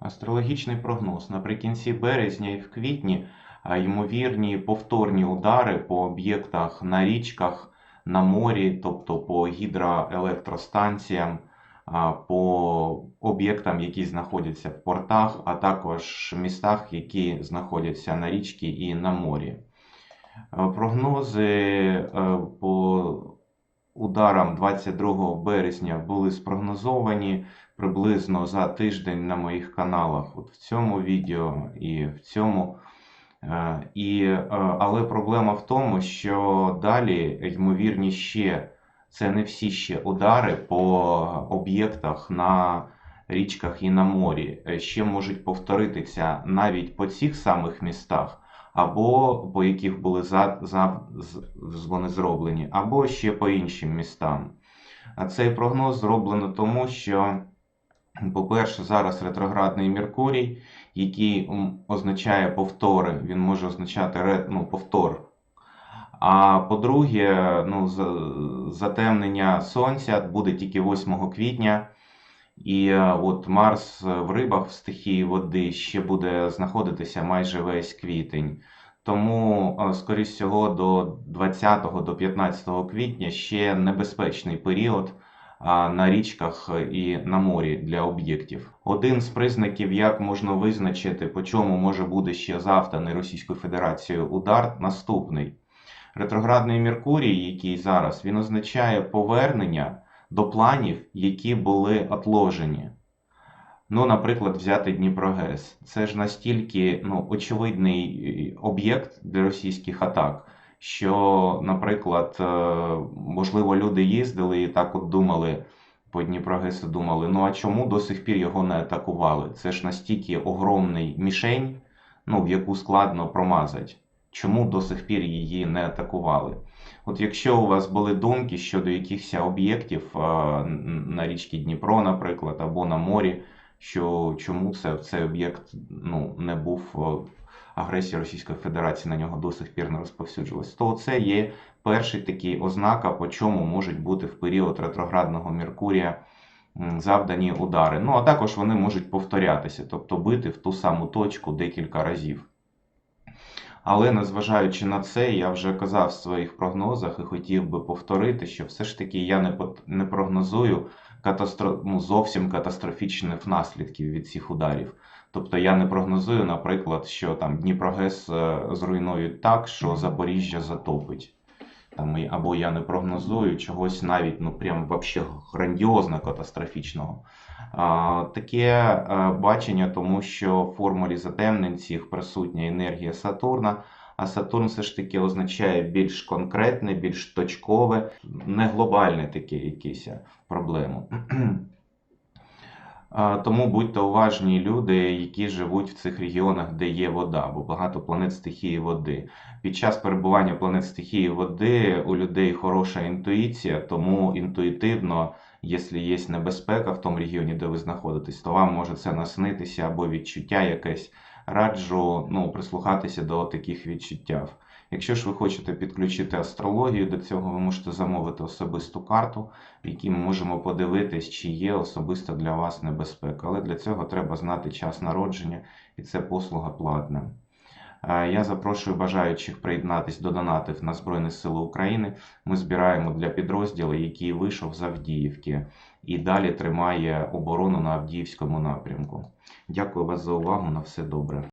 Астрологічний прогноз. Наприкінці березня і в квітні ймовірні повторні удари по об'єктах на річках, на морі, тобто по гідроелектростанціям, по об'єктам, які знаходяться в портах, а також містах, які знаходяться на річці і на морі. Прогнози е, ударам 22 березня були спрогнозовані приблизно за тиждень на моїх каналах, от в цьому відео і в цьому. Е, І, е, але проблема в тому, що далі, ймовірні ще, це не всі ще удари по об'єктах на річках і на морі. Е, Ще можуть повторитися навіть по цих самих містах, або по яких були за, за, вони зроблені, або ще по іншим містам. А цей прогноз зроблено тому, що, по-перше, зараз ретроградний Меркурій, який означає повтори, він може означати ну, повтор. А по-друге, ну, затемнення сонця буде тільки 8 квітня. І е, от Марс в рибах в стихії води ще буде знаходитися майже весь квітень. Тому, е, скоріш всього, до 20 до 15 квітня ще небезпечний період на річках і на морі для об'єктів. Один з признаків, як можна визначити, по чому може бути ще завданий Російською Федерацією удар, наступний. Ретроградний Меркурій, який зараз, він означає повернення до планів, які були отложені. Ну, наприклад, взяти Дніпрогес. Це ж настільки ну, очевидний е, об'єкт для російських атак, що, наприклад, е, можливо, люди їздили і так от думали по Дніпрогесу, думали, ну а чому до сих пір його не атакували? Це ж настільки огромний мішень, ну, в яку складно промазати. Чому до сих пір її не атакували? От якщо у вас були думки щодо якихось об'єктів на річці Дніпро, наприклад, або на морі, що чому це цей об'єкт ну, не був агресія Російської Федерації на нього до сих пір не розповсюджувалась, то це є перший такий ознака, по чому можуть бути в період ретроградного Меркурія завдані удари. Ну а також вони можуть повторятися, тобто бити в ту саму точку декілька разів. Але незважаючи на це, я вже казав в своїх прогнозах і хотів би повторити, що все ж таки я не, не прогнозую катастро... ну, зовсім катастрофічних наслідків від цих ударів. Тобто я не прогнозую, наприклад, що там Дніпрогес е, зруйнують так, що Запоріжжя затопить. Там, або я не прогнозую чогось навіть ну прям вообще грандіозно катастрофічного. А, таке е, бачення, тому що в формулі затемнень цих присутня енергія Сатурна. А Сатурн все ж таки означає більш конкретне, більш точкове, не глобальне таке якесь проблему. Тому будьте уважні люди, які живуть в цих регіонах, де є вода, бо багато планет стихії води. Під час перебування планет стихії води у людей хороша інтуїція, тому інтуїтивно, якщо є небезпека в тому регіоні, де ви знаходитесь, то вам може це наснитися або відчуття якесь. Раджу ну, прислухатися до таких відчуттів. Якщо ж ви хочете підключити астрологію до цього, ви можете замовити особисту карту, в якій ми можемо подивитись, чи є особисто для вас небезпека. Але для цього треба знати час народження, і це послуга платна. Е, Я запрошую бажаючих приєднатись до донатів на Збройні Сили України. Ми збираємо для підрозділу, який вийшов з Авдіївки і далі тримає оборону на Авдіївському напрямку. Дякую вас за увагу. На все добре.